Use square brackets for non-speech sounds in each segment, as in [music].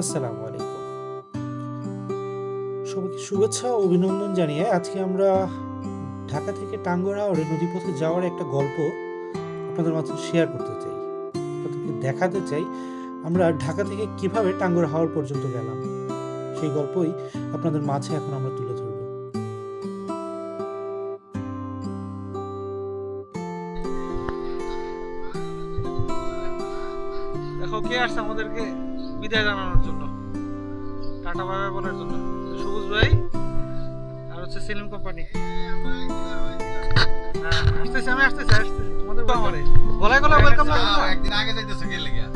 আসসালামু আলাইকুম। সবাইকে শুভেচ্ছা ও অভিনন্দন জানিয়ে আজকে আমরা ঢাকা থেকে টাঙ্গরা হাওড়ে নদীপথে যাওয়ার একটা গল্প আপনাদের মাঝে শেয়ার করতে চাই। আপনাদেরকে দেখাতে চাই আমরা ঢাকা থেকে কীভাবে টাঙ্গরা হাওড় পর্যন্ত গেলাম। সেই গল্পই আপনাদের মাঝে এখন আমরা তুলে ধরব। দেখো, কে আসছে আমাদেরকে? বিদায় জানানোর জন্য। টাটা বাই বলার জন্য। সবুজ ভাই আর হচ্ছে সেলিম কোম্পানি। হ্যাঁ আসতেছি আমি আসতেছি আসতেছি। তোমাদের আমারে গলায় গলায় ওয়েলকাম না? একদিন আগে যাইতেছে গেলে গিয়া।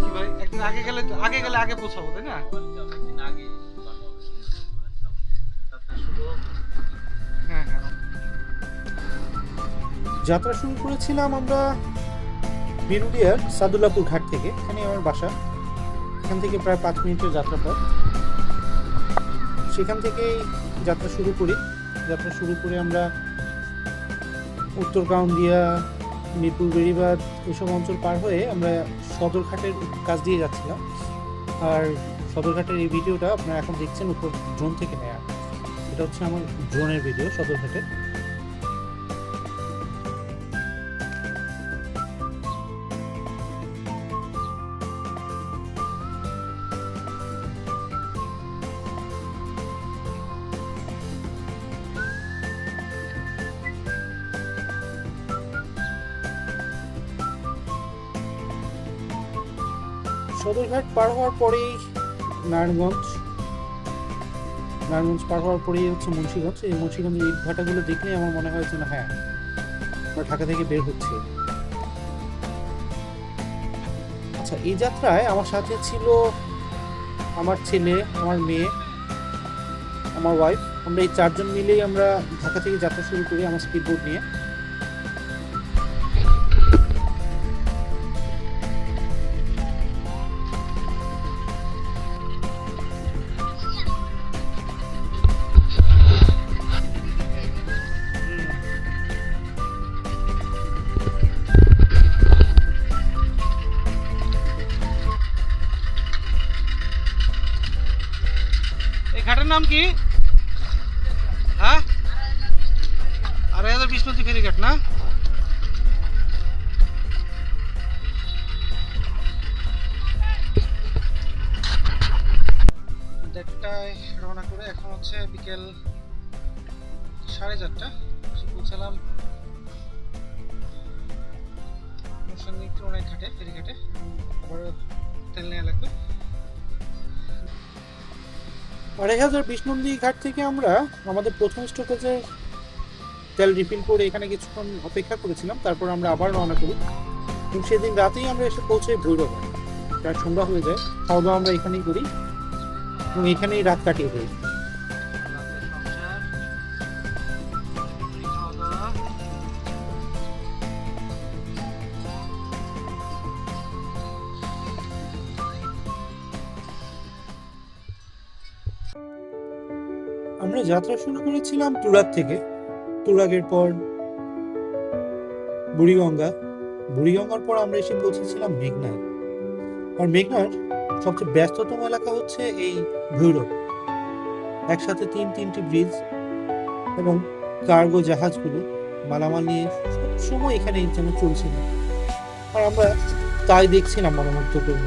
কি ভাই একদিন আগে গেলে আগে গেলে আগে পৌঁছাবো তাই না? একদিন আগে হ্যাঁ হ্যাঁ। যাত্রা শুরু করেছিলাম আমরা বেনুলিয়ার সাদুল্লাপুর ঘাট থেকে এখানে আমার বাসা। এখান থেকে প্রায় পাঁচ মিনিটের যাত্রা পথ সেখান থেকেই যাত্রা শুরু করি। যাত্রা শুরু করে আমরা উত্তর কাউন্দিয়া মিরপুর বেড়িবাদ এসব অঞ্চল পার হয়ে আমরা সদরঘাটের কাছ দিয়ে যাচ্ছিলাম। আর সদরঘাটের এই ভিডিওটা আপনারা এখন দেখছেন উপর ড্রোন থেকে নেয়া। এটা হচ্ছে আমার ড্রোনের ভিডিও সদরঘাটের। সদরঘাট পার হওয়ার পরেই নারায়ণগঞ্জ। নারায়ণগঞ্জ পার হওয়ার পরেই হচ্ছে মুন্সিগঞ্জ। এই মুন্সিগঞ্জের ইট ভাটাগুলো দেখলেই আমার মনে হয় যে হ্যাঁ আমরা ঢাকা থেকে বের হচ্ছে। আচ্ছা এই যাত্রায় আমার সাথে ছিল আমার ছেলে, আমার মেয়ে, আমার ওয়াইফ আমরা এই চারজন মিলেই আমরা ঢাকা থেকে যাত্রা শুরু করি আমার স্পিড বোট নিয়ে। ঘাটের নাম কি? হ্যাঁ? আড়াই হাজার বিষ্ণুতি ফেরি ঘাট, না? দেড়টায় রওনা করে এখন হচ্ছে বিকেল সাড়ে চারটা পৌঁছালাম মোসান্নিক অনেক ঘাটে, ফেরি ঘাটে আবার তেল নেওয়া লাগবে আড়াই হাজার বিষ্ণন্দী ঘাট থেকে আমরা আমাদের প্রথম স্টপেজে তেল রিফিল করে এখানে কিছুক্ষণ অপেক্ষা করেছিলাম, তারপর আমরা আবার রওনা করি। এবং সেদিন রাতেই আমরা এসে পৌঁছে ভৈরব। প্রায় সন্ধ্যা হয়ে যায় খাওয়া দাওয়া আমরা এখানেই করি এবং এখানেই রাত কাটিয়ে দিই। আমরা যাত্রা শুরু করেছিলাম তুরাগ থেকে। তুরাগের পর বুড়িগঙ্গা। বুড়িগঙ্গার পর আমরা এসে পৌঁছেছিলাম মেঘনায়। আর মেঘনার সবচেয়ে ব্যস্ততম এলাকা হচ্ছে এই ভৈরব। একসাথে তিন তিনটি ব্রিজ এবং কার্গো জাহাজগুলো মালামাল নিয়ে সবসময় এখানে যেন চলছিল। আর আমরা তাই দেখছিলাম মনোমুগ্ধপূর্ণ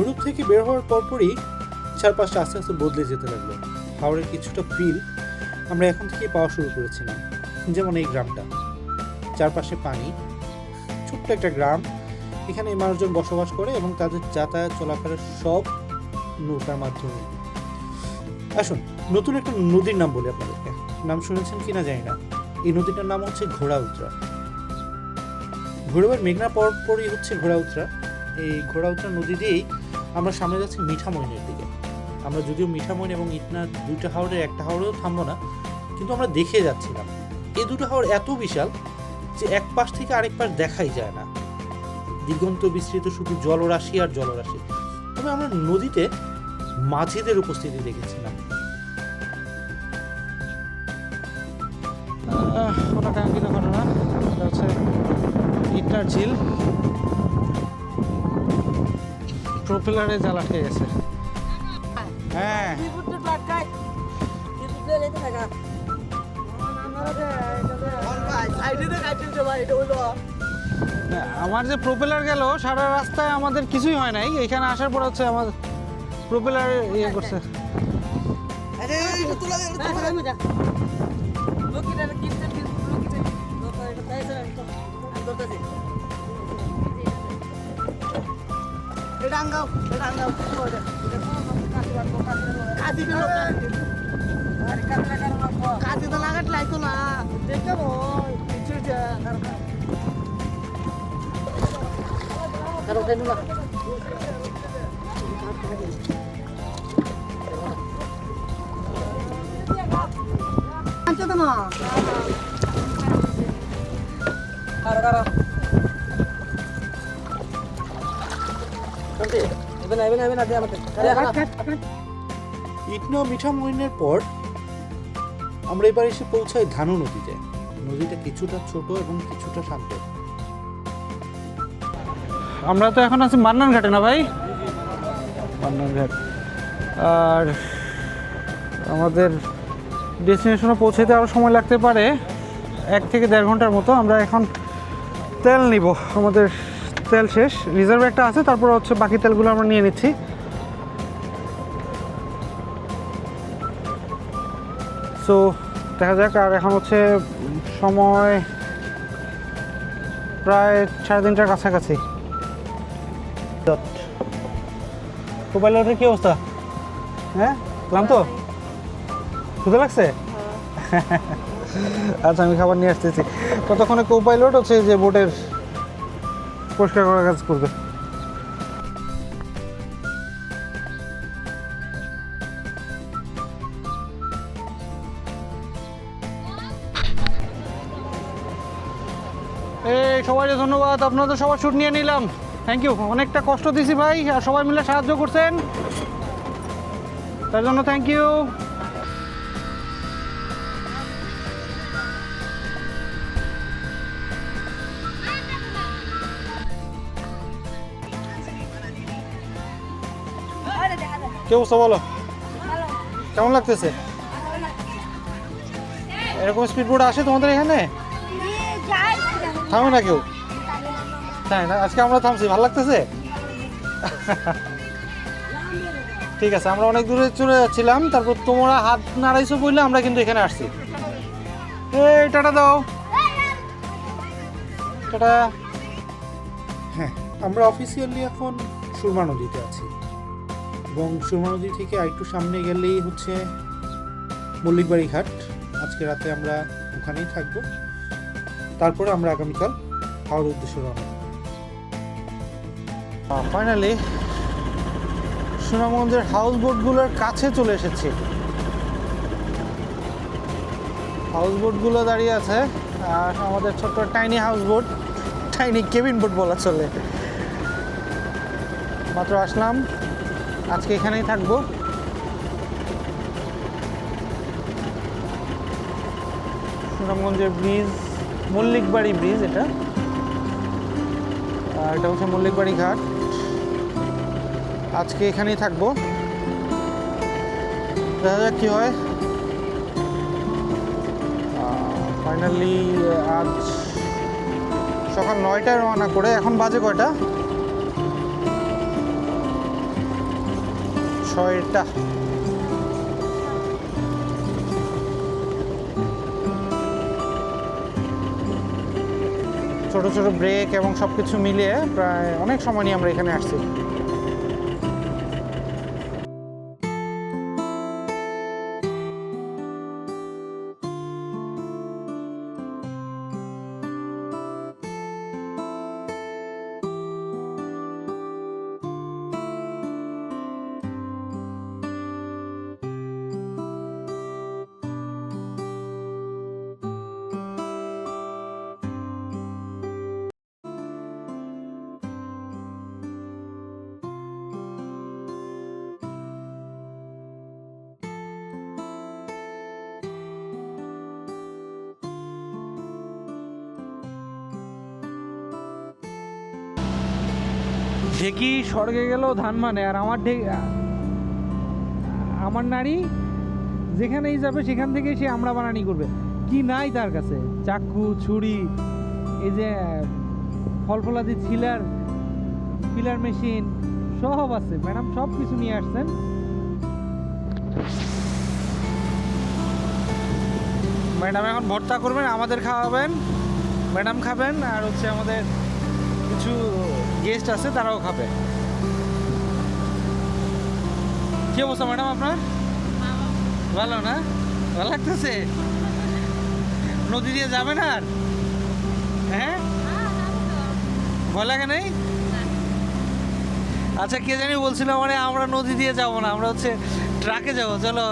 ভৈরব থেকে বের হওয়ার পরপরই চারপাশটা আস্তে আস্তে বদলে যেতে লাগল। হাওড়ের কিছুটা ফিল আমরা এখন থেকে পাওয়া শুরু করেছিলাম, যেমন এই গ্রামটা। চারপাশে পানি, ছোট্ট একটা গ্রাম, এখানে মানুষজন বসবাস করে এবং তাদের যাতায়াত চলাফেরা সব নৌকার মাধ্যমে। আসুন, নতুন একটা নদীর নাম বলি আপনাদেরকে। নাম শুনেছেন কিনা জানি না। এই নদীটার নাম হচ্ছে ঘোড়া উত্রা। ভৈরবের মেঘনা পরপরই হচ্ছে ঘোড়া উত্রা। এই ঘোড়া উত্রা নদী দিয়েই আমরা সামনে যাচ্ছি মিঠামইনের দিকে। আমরা যদিও মিঠামইন এবং ইটনা দুইটা হাওড়ের একটা হাওড়েও থামবো না, কিন্তু আমরা দেখে যাচ্ছিলাম। এই দুটো হাওড় এত বিশাল যে এক পাশ থেকে আরেক পাশ দেখাই যায় না। দিগন্ত বিস্তৃত শুধু জলরাশি আর জলরাশি। তবে আমরা নদীতে মাঝিদের উপস্থিতি দেখেছিলাম। ওটা ঘটনা। হচ্ছে ইটনার ঝিল। প্রপেলারে জ্বালা খেয়ে গেছে। হ্যাঁ। আমার যে প্রপেলার গেল সারা রাস্তায় আমাদের কিছুই হয় নাই। এখানে আসার পর হচ্ছে আমার প্রপেলার ইয়ে করছে। কাজে তো লাগাট লাগতো না দেখে কারও কেন না আনতে তো না কারও কারও কোনটি এবে না এবে না এবে না দে আমাকে ইটনা মিঠামইনের পর আমরা এবার এসে পৌঁছাই ধানু নদীতে। নদীটা কিছুটা ছোট এবং কিছুটা শান্ত। আমরা তো এখন আছি মান্নান ঘাটে না ভাই? মান্নান ঘাট আর আমাদের ডেস্টিনেশনে পৌঁছাতে আরও সময় লাগতে পারে। এক থেকে দেড় ঘণ্টার মতো আমরা এখন তেল নিব আমাদের তেল শেষ রিজার্ভ একটা আছে তারপর হচ্ছে বাকি তেলগুলো আমরা নিয়ে নিচ্ছি। সো দেখা যাক আর এখন হচ্ছে সময় প্রায় সাড়ে তিনটার কাছাকাছি। মোবাইলের কি অবস্থা? হ্যাঁ? ক্লান্ত? ক্ষুদে লাগছে? [laughs] আচ্ছা আমি খাবার নিয়ে আসতেছি। ততক্ষণে কো পাইলট হচ্ছে যে বোটের পরিষ্কার করার কাজ করবে। এই ধন্যবাদ। আপনাদের সবার শুট নিয়ে নিলাম। থ্যাংক ইউ অনেকটা কষ্ট দিছি ভাই, আর সবাই মিলে সাহায্য করছেন। তার জন্য থ্যাংক ইউ কে অবস্থা বলো? কেমন লাগতেছে? এরকম স্পিড বোট আসে তোমাদের এখানে? থামে না কেউ? তাই না? আজকে আমরা থামছি ভালো লাগতেছে? ঠিক আছে আমরা অনেক দূরে চলে যাচ্ছিলাম তারপর তোমরা হাত নাড়াইছো বললে আমরা কিন্তু এখানে আসছি। এই টাটা দাও। টাটা। হ্যাঁ আমরা অফিসিয়ালি এখন সুরমা নদীতে আছি। এবং সুরমা নদী থেকে আরেকটু সামনে গেলেই হচ্ছে মল্লিকবাড়ি ঘাট আজকে রাতে আমরা ওখানেই থাকব। তারপরে আমরা আগামীকাল হাওড়ার উদ্দেশ্যে রওনা ফাইনালি সুনামগঞ্জের হাউস বোটগুলোর কাছে চলে এসেছি। হাউস বোটগুলো দাঁড়িয়ে আছে, আর আমাদের ছোট্ট tiny house boat tiny cabin boat বলা চলে। মাত্র আসলাম। আজকে এখানেই থাকব। সুনামগঞ্জের ব্রিজ, মল্লিকবাড়ি ব্রিজ এটা। আর এটা হচ্ছে মল্লিকবাড়ি ঘাট। আজকে এখানেই থাকব। দেখা যাক কি হয়। ফাইনালি আজ সকাল নয়টায় রওনা করে এখন বাজে কয়টা? ছয়টা। ছোট ছোট ব্রেক এবং সব কিছু মিলিয়ে প্রায় অনেক সময় নিয়ে আমরা এখানে আসছি। ঢেকি স্বর্গে গেল ধান মানে আর আমার ঢে আমার নারী যেখানেই যাবে সেখান থেকে সে আমরা বানানি করবে। কি নাই তার কাছে? চাকু, ছুরি, এই যে ফল ফলাদি ছিলার পিলার মেশিন, সব আছে। ম্যাডাম সব কিছু নিয়ে আসছেন। ম্যাডাম, এখন ভর্তা করবেন, আমাদের খাওয়াবেন, ম্যাডাম খাবেন, আর হচ্ছে আমাদের কিছু গেস্ট আছে, তারাও খাবে। কি অবস্থা ম্যাডাম আপনার? ভালো না? ভালো লাগতেছে? নদী দিয়ে যাবেন আর? হ্যাঁ? ভয় লাগে নেই? আচ্ছা কে জানি বলছিলাম মানে আমরা নদী দিয়ে যাব না, আমরা হচ্ছে ট্রাকে যাব। চলো,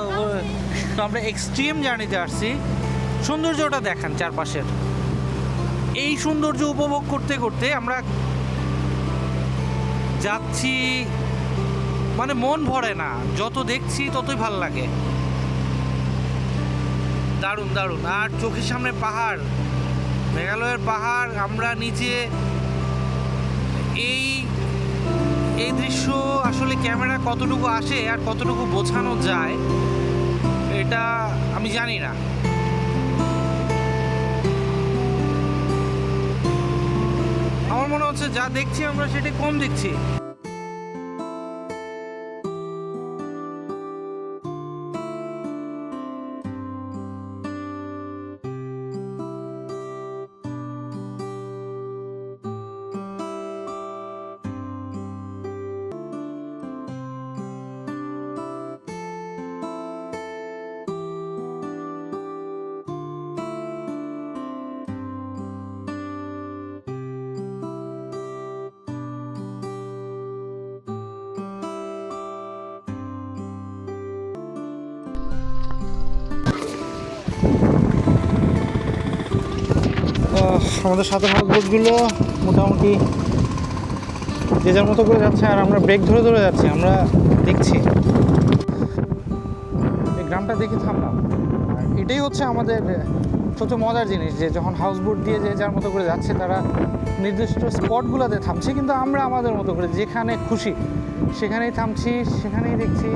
আমরা এক্সট্রিম জার্নিতে আসছি। সৌন্দর্যটা দেখান চারপাশের। এই সৌন্দর্য উপভোগ করতে করতে আমরা যাচ্ছি মানে মন ভরে না। যত দেখছি ততই ভালো লাগে। দারুণ দারুণ। আর চোখের সামনে পাহাড়। মেঘালয়ের পাহাড়, আমরা নিচে এই এই দৃশ্য আসলে ক্যামেরা কতটুকু আসে আর কতটুকু বোঝানো যায়, এটা আমি জানি না। মনে হচ্ছে যা দেখছি আমরা সেটি কম দেখছি। আমাদের সাথে বোটগুলো মোটামুটি যে যার মতো করে যাচ্ছে আর আমরা ব্রেক ধরে ধরে যাচ্ছি, আমরা দেখছি। এই গ্রামটা দেখে থামলাম। আর এটাই হচ্ছে আমাদের সবচেয়ে মজার জিনিস যে যখন হাউস বোট দিয়ে যে যার মতো করে যাচ্ছে, তারা নির্দিষ্ট স্পটগুলোতে থামছে, কিন্তু আমরা আমাদের মতো করে যেখানে খুশি সেখানেই থামছি, সেখানেই দেখছি।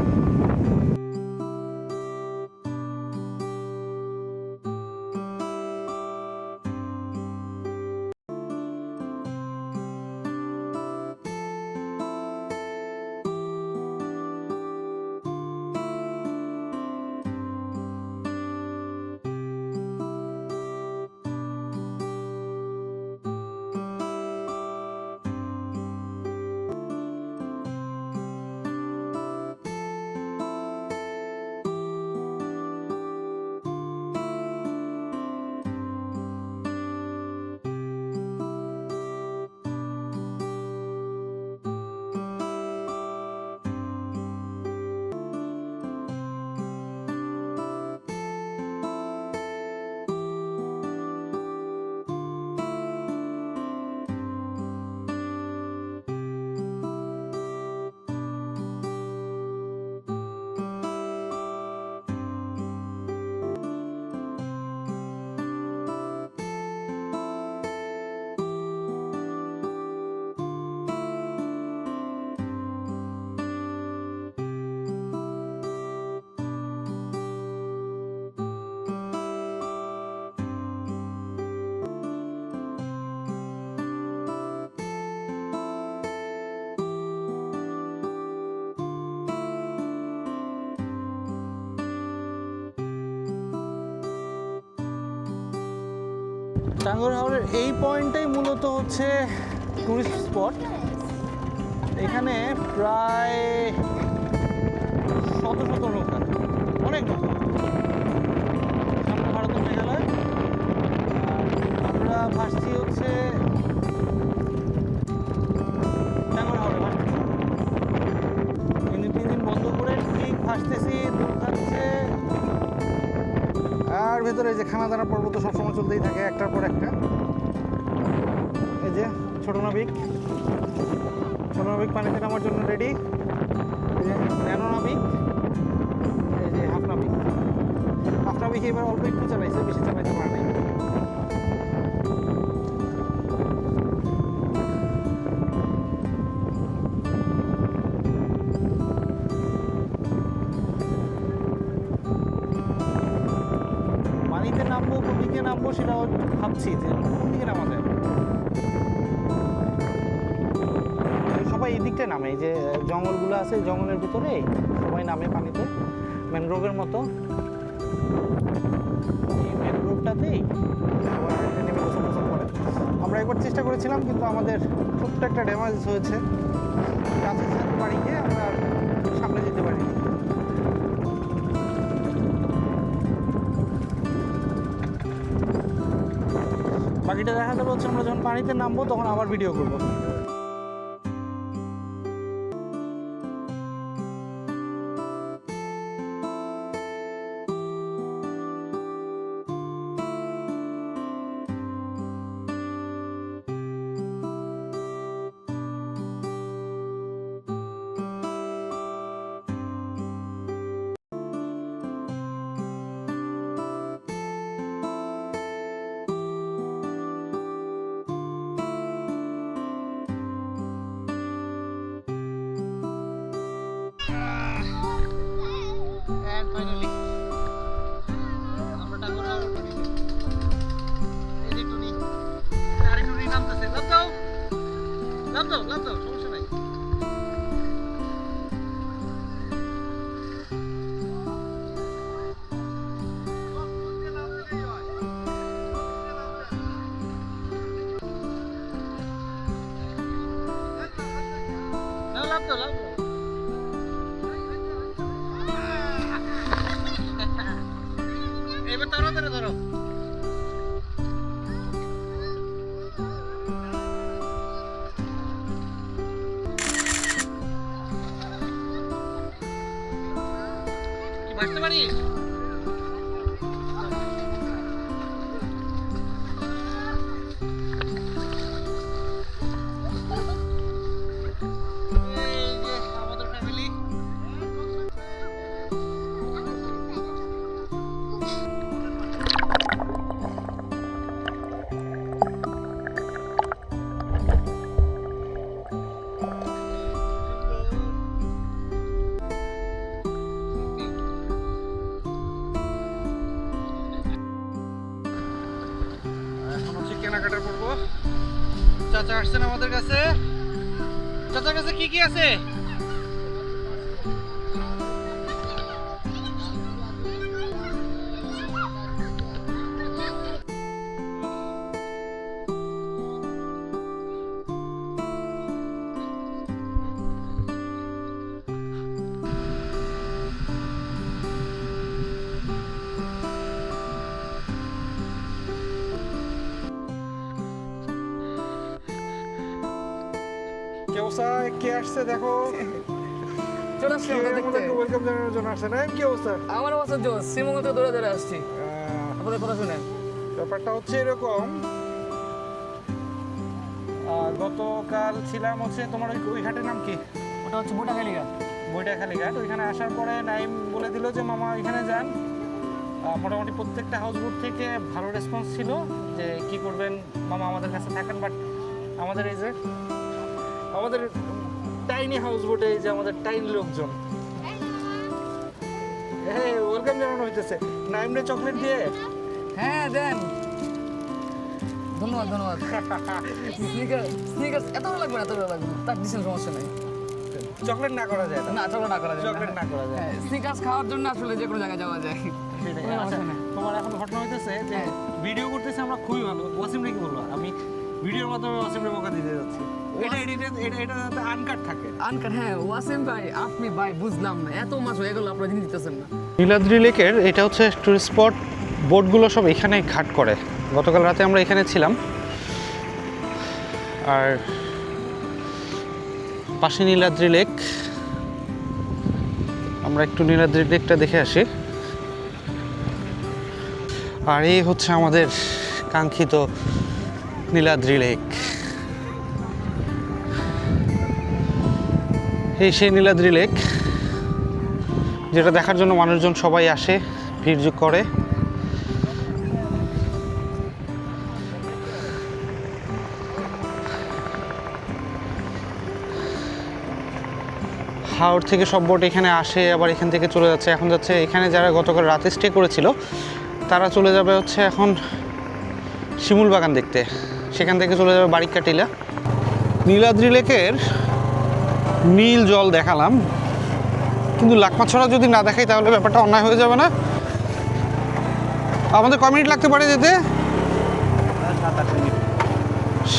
টাঙ্গর হাওরের এই পয়েন্টটাই মূলত হচ্ছে টুরিস্ট স্পট এখানে প্রায় শত শত লোক আছে অনেক লোক সামনে ভারতের মেঘালয়। আমরা ভাসছি হচ্ছে আর ভেতরে যে খানা পর্বত সবসময় চলতেই থাকে, একটার পর একটা। এই যে ছোট নাবিক। ছোট নাবিক পানিতে নামার জন্য রেডি এই যে ন্যানো নাবিক। এই যে হাফ নাবিক। হাফ নাবিক এবার অল্প একটু চালাইছে, বেশি চালাইতে পারে নাই। ভাবছি যে কোন দিকে সবাই এই দিকটায় নামে যে জঙ্গলগুলো আছে, জঙ্গলের ভিতরে সবাই নামে পানিতে, ম্যানগ্রোভের মতো। এই ম্যানগ্রোভটাতেই করে। আমরা একবার চেষ্টা করেছিলাম, কিন্তু আমাদের ছোট্ট একটা ড্যামেজ হয়েছে। গাছের সাথে আমরা দেখা যাবে হচ্ছে আমরা যখন পানিতে নামবো তখন আবার ভিডিও করব। 的人骨。চাচা আসছেন আমাদের কাছে? চাচার কাছে কি কি আছে? আসছে দেখো। চলে আসছি আমরা দেখতে। ওয়েলকাম জানানোর জন্য আসছে না কি অবস্থা? আমার অবস্থা জোস শ্রীমঙ্গল থেকে দৌড়ে দৌড়ে আসছি। আপনাদের কথা শুনে। ব্যাপারটা হচ্ছে এরকম গতকাল ছিলাম হচ্ছে তোমার ওই ওই ঘাটের নাম কি? ওটা হচ্ছে খালিগা বইটাখালী ঘাট ওইখানে আসার পরে নাইম বলে দিল যে মামা ওইখানে যান। মোটামুটি প্রত্যেকটা হাউস বোট থেকে ভালো রেসপন্স ছিল যে কি করবেন? মামা আমাদের কাছে থাকেন বাট আমাদের এই যে আমাদের টাইনি হাউস বোটে এই যে আমাদের টাইনি লোকজন। হ্যাঁ ওয়েলকাম জানানো হইতেছে। নাইমরে চকলেট দিয়ে? হ্যাঁ দেন। ধন্যবাদ ধন্যবাদ। [laughs] স্নিকার স্নিকার এত ভালো লাগবে এত ভালো লাগবে তার দিচ্ছেন সমস্যা নেই। চকলেট না করা যায় না চলো না করা যায়। চকলেট না করা যায়। হ্যাঁ স্নিকার্স খাওয়ার জন্য আসলে যে কোনো জায়গায় যাওয়া যায়। আচ্ছা, তোমার এখন ঘটনা হইতেছে যে হ্যাঁ। ভিডিও করতেছে আমরা খুবই ভালো। ওয়াসিম রে কি বলব আমি ভিডিওর মাধ্যমে ওয়াসিম রে বোকা দিতে যাচ্ছি। এটা এডিটেড এটা এটা আনকাট থাকে। আনকার হ্যাঁ ওয়াসিম ভাই আপনি ভাই বুঝলাম না এত মাস হয়ে গেল আপনারা জিনিস দিতেছেন না। নীলাদ্রি লেকের এটা হচ্ছে টুরিস্ট স্পট বোটগুলো সব এখানে ঘাট করে। গতকাল রাতে আমরা এখানে ছিলাম। আর পাশে নীলাদ্রি লেক। আমরা একটু নীলাদ্রি লেকটা দেখে আসি। আর এই হচ্ছে আমাদের কাঙ্ক্ষিত নীলাদ্রি লেক এই সেই নীলাদ্রি লেক যেটা দেখার জন্য মানুষজন সবাই আসে, ভিড় করে। হাওড় থেকে সব বোট এখানে আসে, আবার এখান থেকে চলে যাচ্ছে। এখন যাচ্ছে এখানে যারা গতকাল রাতে স্টে করেছিল, তারা চলে যাবে হচ্ছে এখন শিমুল বাগান দেখতে। সেখান থেকে চলে যাবে বারিকা টিলা নীলাদ্রি লেকের নীল জল দেখালাম। কিন্তু লাকমাছড়া যদি না দেখাই, তাহলে ব্যাপারটা অন্যায় হয়ে যাবে না। আমাদের ক মিনিট লাগতে পারে যেতে?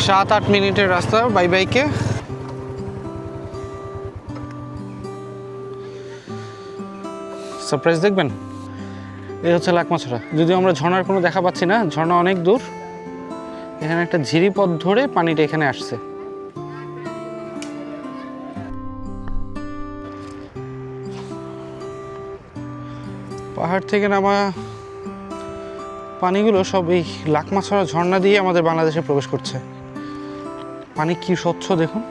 সাত আট মিনিটের রাস্তা বাই বাইকে। সারপ্রাইজ দেখবেন? এই হচ্ছে লাকমাছড়া যদিও আমরা ঝর্ণার কোনো দেখা পাচ্ছি না, ঝর্ণা অনেক দূর। এখানে একটা ঝিরি পথ ধরে পানিটা এখানে আসছে। পাহাড় থেকে নামা পানিগুলো সব এই লাকমাছড়া ঝর্ণা দিয়ে আমাদের বাংলাদেশে প্রবেশ করছে। পানি কি স্বচ্ছ দেখুন।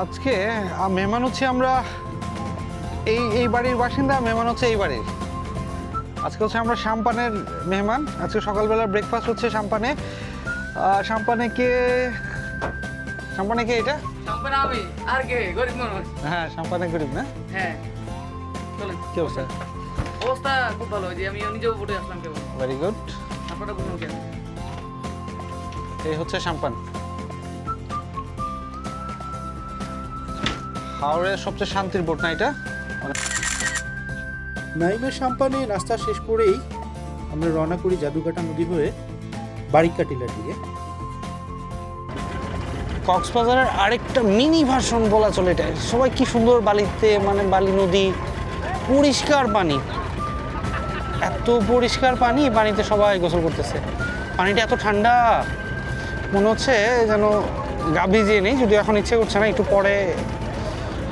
আজকে মেহমান হচ্ছে আমরা এই এই বাড়ির বাসিন্দা মেহমান হচ্ছে এই বাড়ির। আজকে হচ্ছে আমরা সাম্পানের মেহমান। আজকে সকালবেলা ব্রেকফাস্ট হচ্ছে সাম্পানে। আহ, সাম্পানে কে? সাম্পানে কে এটা? সম্পূর্ণ আমি আর কে? গরিব মানুষ হ্যাঁ। সাম্পানে গরিব না? হ্যাঁ। চলেন। কি অবস্থা? অবস্থা খুব ভালো যে আমি নিজেও উঠে আসলাম কেবল। ভেরি গুড আপনারা এই হচ্ছে সাম্পান। হাওড়ের সবচেয়ে শান্তির বোট না এটা? নাইমের সাম্পানে নাস্তা শেষ করেই আমরা রওনা করি জাদুকাটা নদী হয়ে বারিকা টিলার দিকে কক্সবাজারের আরেকটা মিনি ভার্সন বলা চলে এটা। সবাই কি সুন্দর বালিতে মানে বালি নদী পরিষ্কার পানি। এত পরিষ্কার পানি পানিতে সবাই গোসল করতেছে। পানিটা এত ঠান্ডা মনে হচ্ছে যেন গা ভিজিয়ে নেই যদি এখন ইচ্ছে করছে না একটু পরে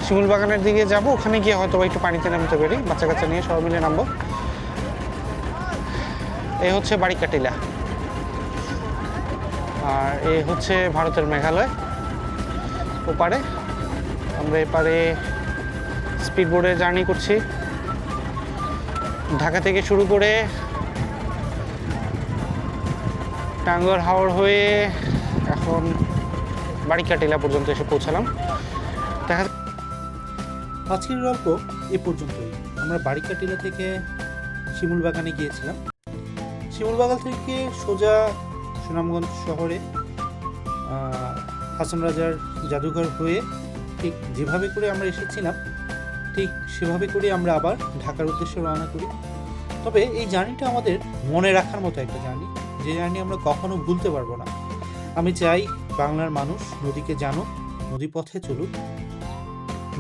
শিমুল বাগানের দিকে যাব, ওখানে গিয়ে হয়তো একটু পানিতে নামতে পারি বাচ্চা কাচ্চা নিয়ে সবাই মিলে নামবো। এই হচ্ছে বারিকা টিলা আর এই হচ্ছে ভারতের মেঘালয়। ওপারে আমরা এপারে স্পিড বোর্ডে জার্নি করছি। ঢাকা থেকে শুরু করে টাঙ্গর হাওড় হয়ে এখন বারিকা টিলা পর্যন্ত এসে পৌঁছালাম। দেখা আজকের গল্প এ পর্যন্তই। আমরা বারিকা টিলা থেকে শিমুল বাগানে গিয়েছিলাম। শিমুল বাগান থেকে সোজা সুনামগঞ্জ শহরে হাসান রাজার জাদুঘর হয়ে ঠিক যেভাবে করে আমরা এসেছিলাম, ঠিক সেভাবে করে আমরা আবার ঢাকার উদ্দেশ্যে রওনা করি। তবে এই জার্নিটা আমাদের মনে রাখার মতো একটা জার্নি। যে জার্নি আমরা কখনো ভুলতে পারব না। আমি চাই বাংলার মানুষ নদীকে জানুক নদী পথে চলুক।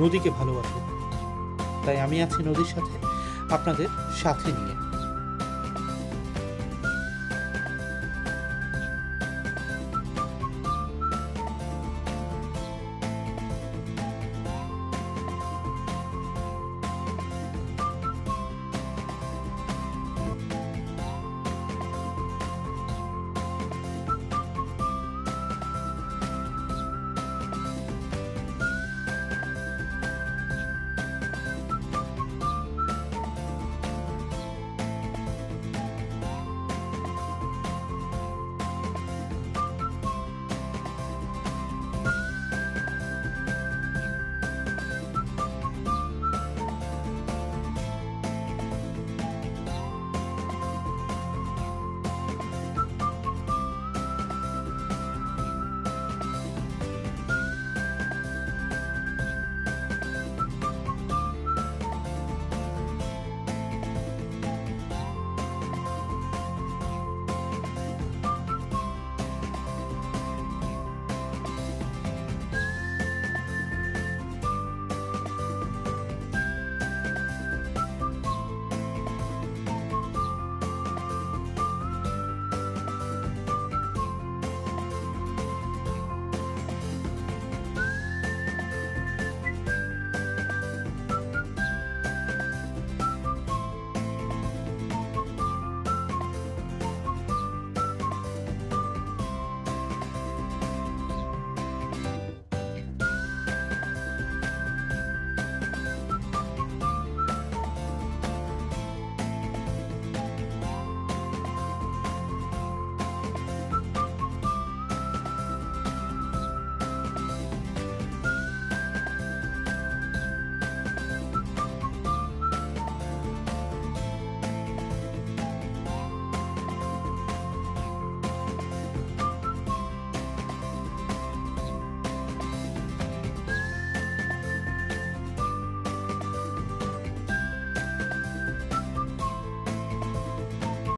নদীকে ভালোবাসুক তাই আমি আছি নদীর সাথে আপনাদের সাথে নিয়ে।